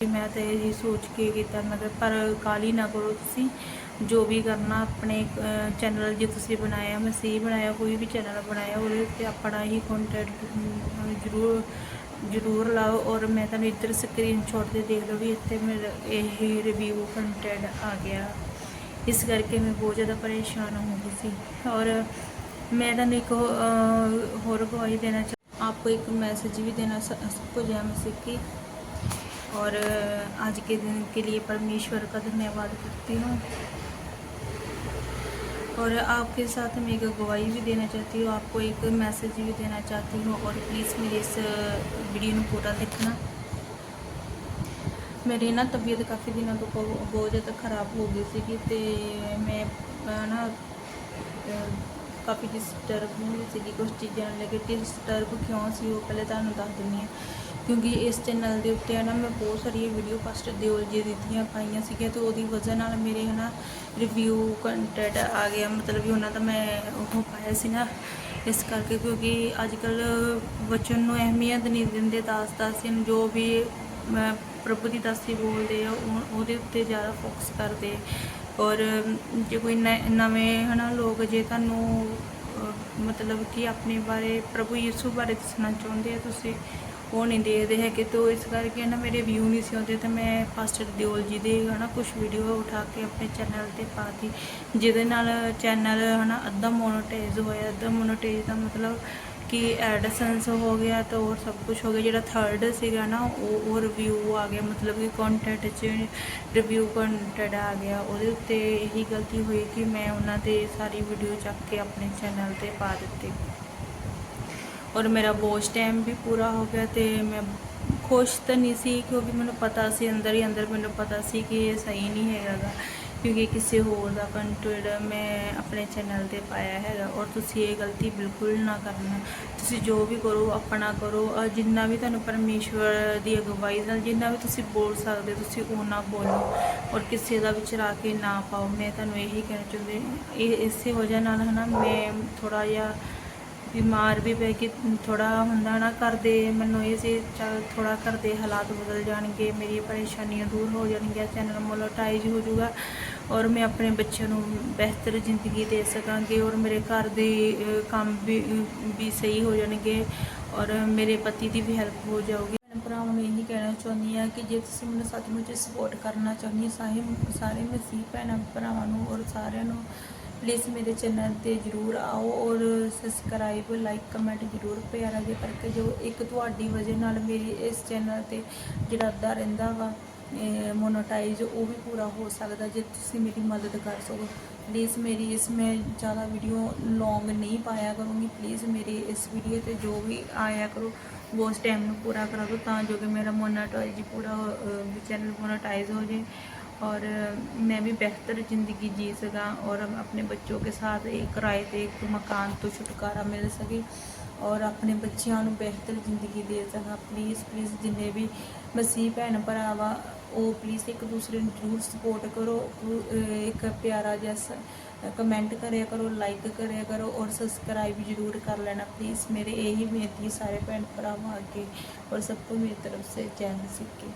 ਮੈਂ ਤਾਂ ਇਹ ਜੀ ਸੋਚ ਕੇ ਕੀਤਾ, ਮੈਂ ਪਰ ਕਾਲੀ ਨਾ ਕਰੋ ਤੁਸੀਂ। ਜੋ ਵੀ ਕਰਨਾ ਆਪਣੇ ਚੈਨਲ ਜੇ ਤੁਸੀਂ ਬਣਾਇਆ, ਮੈਂ ਸਹੀ ਬਣਾਇਆ, ਕੋਈ ਵੀ ਚੈਨਲ ਬਣਾਇਆ, ਉਹਦੇ ਉੱਤੇ ਆਪਣਾ ਹੀ ਕੰਟੈਂਟ ਜ਼ਰੂਰ ਜ਼ਰੂਰ ਲਾਓ। ਔਰ ਮੈਂ ਤੁਹਾਨੂੰ ਇੱਧਰ ਸਕਰੀਨ ਸਕਰੀਨਸ਼ਾਟ ਤੇ ਦੇਖ ਲਓ ਵੀ ਇੱਥੇ ਮੇਰਾ ਇਹ ਹੀ ਰਿਵਿਊ ਕੰਟੈਂਟ ਆ ਗਿਆ। ਇਸ ਕਰਕੇ ਮੈਂ ਬਹੁਤ ਜ਼ਿਆਦਾ ਪਰੇਸ਼ਾਨ ਹੋ ਗਈ ਸੀ। ਔਰ ਮੈਂ ਤੁਹਾਨੂੰ ਇੱਕ ਹੋਰ ਗਵਾਹੀ ਦੇਣਾ ਚਾਹ ਆਪਕੋ ਇੱਕ ਮੈਸੇਜ ਵੀ ਦੇਣਾ ਸਭ ਕੁਝ ਹੈ ਮੈਂ ਸਿੱਖੀ और अ, आज के दिन के लिए परमेश्वर का धन्यवाद करती हूँ और आपके साथ मैं एक गवाही भी देना चाहती हूँ आपको एक मैसेज भी देना चाहती हूँ और प्लीज़ मेरे इस वीडियो ਨੂੰ ਪੂਰਾ ਦੇਖਣਾ ਮੇਰੀ ਨਾ ਤਬੀਅਤ ਕਾਫੀ ਦਿਨਾਂ ਤੋਂ ਬਹੁ- ਬਹੁਤ ਜ਼ਿਆਦਾ ਖਰਾਬ ਹੋ ਗਈ ਸੀਗੀ ਤੇ ਮੈਂ ਅਹ, ਨਾ ਅਹ, ਕਾਫੀ ਡਿਸਟਰਬ ਹੁੰਦੀ ਸੀਗੀ ਕੁਝ ਚੀਜ਼ਾਂ ਨੂੰ ਲੈ ਕੇ ਡਿਸਟਰਬ ਕਿਉਂ ਸੀ ਉਹ ਪਹਿਲੇ ਤੁਹਾਨੂੰ ਦੱਸ ਦਿੰਦੀ ਹਾਂ ਕਿਉਂਕਿ ਇਸ ਚੈਨਲ ਦੇ ਉੱਤੇ ਹੈ ਨਾ ਮੈਂ ਬਹੁਤ ਸਾਰੀਆਂ ਵੀਡੀਓ ਫਸਟ ਦਿਓਲ ਜੀ ਦਿੱਤੀਆਂ, ਪਾਈਆਂ ਸੀਗੀਆਂ ਤੇ ਉਹਦੀ ਵਜ੍ਹਾ ਨਾਲ ਮੇਰੇ ਹਨਾ ਰਿਵਿਊ ਕੰਟੈਂਟ ਆ ਗਿਆ। ਮਤਲਬ ਵੀ ਉਹਨਾਂ ਦਾ ਮੈਂ ਉਹ ਪਾਇਆ ਸੀ ਨਾ ਇਸ ਕਰਕੇ ਕਿਉਂਕਿ ਅੱਜ ਕੱਲ ਵਚਨ ਨੂੰ ਅਹਿਮੀਅਤ ਨਹੀਂ ਦਿੰਦੇ ਦਾਸ ਦਾਸੀਆਂ ਨੂੰ, ਜੋ ਵੀ ਮੈਂ ਪ੍ਰਭੂ ਦੀ ਦਾਸੀ ਬੋਲਦੇ ਆ, ਉਹ- ਉਹਦੇ ਉੱਤੇ ਜ਼ਿਆਦਾ ਫੋਕਸ ਕਰਦੇ। ਔਰ ਜੇ ਕੋਈ ਨ- ਨਵੇਂ ਹਨਾ ਲੋਕ ਜੇ ਤੁਹਾਨੂੰ ਮਤਲਬ ਕਿ ਆਪਣੇ ਬਾਰੇ ਪ੍ਰਭੂ ਯਿਸੂ ਬਾਰੇ ਦੱਸਣਾ ਚਾਹੁੰਦੇ ਆ ਤੁਸੀਂ ਉਹ ਨਹੀਂ ਦੇਖਦੇ ਹੈਗੇ ਤੇ ਇਸ ਕਰਕੇ ਨਾ ਮੇਰੇ ਵਿਊ ਨਹੀਂ ਸੀ ਆਉਂਦੇ ਤੇ ਮੈਂ ਪਾਸਟਰ ਦਿਓਲ ਜੀ ਦੇ ਹਨਾ ਕੁਝ ਵੀਡੀਓ ਉਠਾ ਕੇ ਆਪਣੇ ਚੈਨਲ ਤੇ ਪਾਤੀ ਜਿਹਦੇ ਨਾਲ ਚੈਨਲ ਹਨਾ ਅੱਧਾ ਮੋਨੋਟਾਈਜ਼ ਹੋਇਆ, ਅੱਧਾ ਮੋਨੋਟਾਈਜ਼ ਦਾ ਮਤਲਬ ਕਿ ਐਡਸੈਂਸ ਹੋ ਗਿਆ ਤਾਂ ਹੋਰ ਸਭ ਕੁਝ ਹੋ ਗਿਆ, ਜਿਹੜਾ ਥਰਡ ਸੀਗਾ ਨਾ ਉਹ ਉਹ ਰਿਵਿਊ ਆ ਗਿਆ, ਮਤਲਬ ਕਿ ਕੰਟੈਂਟ 'ਚ ਰਿਵਿਊ ਕੰਟੈਂਟ ਆ ਗਿਆ, ਉਹਦੇ ਉੱਤੇ ਇਹੀ ਗਲਤੀ ਹੋਈ ਕਿ ਮੈਂ ਉਹਨਾਂ ਦੇ ਸਾਰੀ ਵੀਡੀਓ ਚੱਕ ਕੇ ਆਪਣੇ ਚੈਨਲ ਤੇ ਪਾ ਦਿੱਤੀ। ਔਰ ਮੇਰਾ ਵੋਚ ਟਾਈਮ ਵੀ ਪੂਰਾ ਹੋ ਗਿਆ ਤੇ ਮੈਂ ਖੁਸ਼ ਤਾਂ ਨਹੀਂ ਸੀ ਕਿਉਂਕਿ ਮੈਨੂੰ ਪਤਾ ਸੀ ਅੰਦਰ ਹੀ ਅੰਦਰ ਮੈਨੂੰ ਪਤਾ ਸੀ ਕਿ ਇਹ ਸਹੀ ਨਹੀਂ ਹੈਗਾ ਗਾ, ਕਿਉਂਕਿ ਕਿਸੇ ਹੋਰ ਦਾ ਕੰਟੈਂਟ ਮੈਂ ਆਪਣੇ ਚੈਨਲ ਤੇ ਪਾਇਆ ਹੈਗਾ। ਔਰ ਤੁਸੀਂ ਇਹ ਗਲਤੀ ਬਿਲਕੁਲ ਨਾ ਕਰਨਾ। ਤੁਸੀਂ ਜੋ ਵੀ ਕਰੋ, ਆਪਣਾ ਕਰੋ। ਅਹ ਜਿੰਨਾ ਵੀ ਤੁਹਾਨੂੰ ਪਰਮੇਸ਼ਵਰ ਦੀ ਅਗਵਾਈ ਨਾਲ ਜਿੰਨਾ ਵੀ ਤੁਸੀਂ ਬੋਲ ਸਕਦੇ ਤੁਸੀਂ ਉਹਨਾਂ ਬੋਲੋ। ਔਰ ਕਿਸੇ ਦਾ ਵਿਚਰਾ ਕੇ ਨਾ ਪਾਓ। ਮੈਂ ਤੁਹਾਨੂੰ ਇਹੀ ਕਹਿਣਾ ਚਾਹੁੰਦੀ ਇਹ ਇਸੇ ਵਜ੍ਹਾ ਨਾਲ ਹਨਾ ਮੈਂ ਥੋੜਾ ਜਿਹਾ ਬਿਮਾਰ ਵੀ ਪੈ ਕੇ ਥੋੜਾ ਹੁੰਦਾ ਨਾ ਕਰਦੇ, ਮੈਨੂੰ ਇਹ ਸੀ, ਚੱਲ ਥੋੜਾ ਘਰ ਦੇ ਹਾਲਾਤ ਬਦਲ ਜਾਣਗੇ ਮੇਰੀਆਂ ਪਰੇਸ਼ਾਨੀਆਂ ਦੂਰ ਹੋ ਜਾਣਗੀਆਂ, ਚੈਨਲ ਮੋਨੋਟਾਈਜ਼ ਹੋ ਜਾਊਗਾ ਔਰ ਮੈਂ ਆਪਣੇ ਬੱਚਿਆਂ ਨੂੰ ਬਿਹਤਰ ਜ਼ਿੰਦਗੀ ਦੇ ਸਕਾਂਗੀ ਔਰ ਮੇਰੇ ਘਰ ਦੇ ਕੰਮ ਵੀ ਵੀ ਸਹੀ ਹੋ ਜਾਣਗੇ ਔਰ ਮੇਰੇ ਪਤੀ ਦੀ ਵੀ ਹੈਲਪ ਹੋ ਜਾਊਗੀ। ਭੈਣ ਭਰਾਵਾਂ ਨੂੰ ਇਹੀ ਕਹਿਣਾ ਚਾਹੁੰਦੀ ਆ ਕਿ ਜੇ ਤੁਸੀਂ ਮੈਨੂੰ ਸੱਚਮੁੱਚ ਸਪੋਰਟ ਕਰਨਾ ਚਾਹੁੰਦੀ ਹੋ, ਸਾਰੇ ਸਾਰੇ ਮਸੀਹ ਭੈਣਾਂ ਭਰਾਵਾਂ ਨੂੰ ਔਰ ਸਾਰਿਆਂ ਨੂੰ ਪਲੀਜ਼ ਮੇਰੇ ਚੈਨਲ ਤੇ ਜਰੂਰ ਆਓ ਔਰ ਸਬਸਕ੍ਰਾਈਬ ਲਾਈਕ ਕਮੈਂਟ ਜਰੂਰ ਪਿਆਰਾ ਜੇ ਕਰਕੇ ਜੋ ਇੱਕ ਤੁਹਾਡੀ ਵਜ੍ਹਾ ਨਾਲ ਮੇਰੀ ਇਸ ਚੈਨਲ ਤੇ ਜਿਹੜਾ ਅੱਧਾ ਰਹਿੰਦਾ ਵਾ ਮੋਨੋਟਾਈਜ਼ ਉਹ ਵੀ ਪੂਰਾ ਹੋ ਸਕਦਾ ਜੇ ਤੁਸੀਂ ਮੇਰੀ ਮਦਦ ਕਰ ਸਕੋ। ਪਲੀਜ਼ ਮੇਰੀ ਇਸ, ਮੈਂ ਜ਼ਿਆਦਾ ਵੀਡੀਓ ਲੌਂਗ ਨਹੀਂ ਪਾਇਆ ਕਰੂੰਗੀ। ਪਲੀਜ਼ ਮੇਰੀ ਇਸ ਵੀਡੀਓ ਤੇ ਜੋ ਵੀ ਆਇਆ ਕਰੋ ਉਸ ਟਾਈਮ ਨੂੰ ਪੂਰਾ ਕਰਾ ਦਿਓ ਤਾਂ ਜੋ ਕਿ ਮੇਰਾ ਮੋਨੋਟਾਈਜ਼ ਪੂਰਾ ਚੈਨਲ ਮੋਨੋਟਾਈਜ਼ ਹੋ ਜਾਏ। और मैं भी बेहतर ज़िंदगी जी सका और अपने बच्चों के साथ एक किराए पे एक मकान तो छुटकारा मिल सके और अपने ਬੱਚਿਆਂ ਨੂੰ ਬਿਹਤਰ ਜ਼ਿੰਦਗੀ ਦੇ ਸਕਾਂ ਪਲੀਜ਼ ਪਲੀਜ਼ ਜਿੰਨੇ ਵੀ ਮਸੀਹ ਭੈਣ ਭਰਾ ਵਾ ਉਹ ਪਲੀਜ਼ ਇੱਕ ਦੂਸਰੇ ਨੂੰ ਜ਼ਰੂਰ ਸਪੋਰਟ ਕਰੋ ਅਹ ਇੱਕ ਪਿਆਰਾ ਜਿਹਾ ਕਮੈਂਟ ਕਰਿਆ ਕਰੋ ਲਾਈਕ ਕਰਿਆ ਕਰੋ ਔਰ ਸਬਸਕ੍ਰਾਈਬ ਜ਼ਰੂਰ ਕਰ ਲੈਣਾ ਪਲੀਜ਼ ਮੇਰੇ ਇਹੀ ਬੇਨਤੀ ਹੈ ਸਾਰੇ ਭੈਣ ਭਰਾਵਾਂ ਅੱਗੇ ਔਰ ਸਭ ਤੋਂ ਮੇਰੀ ਤਰਫ ਸੇ ਜੈ ਮਸੀਹ ਕੀ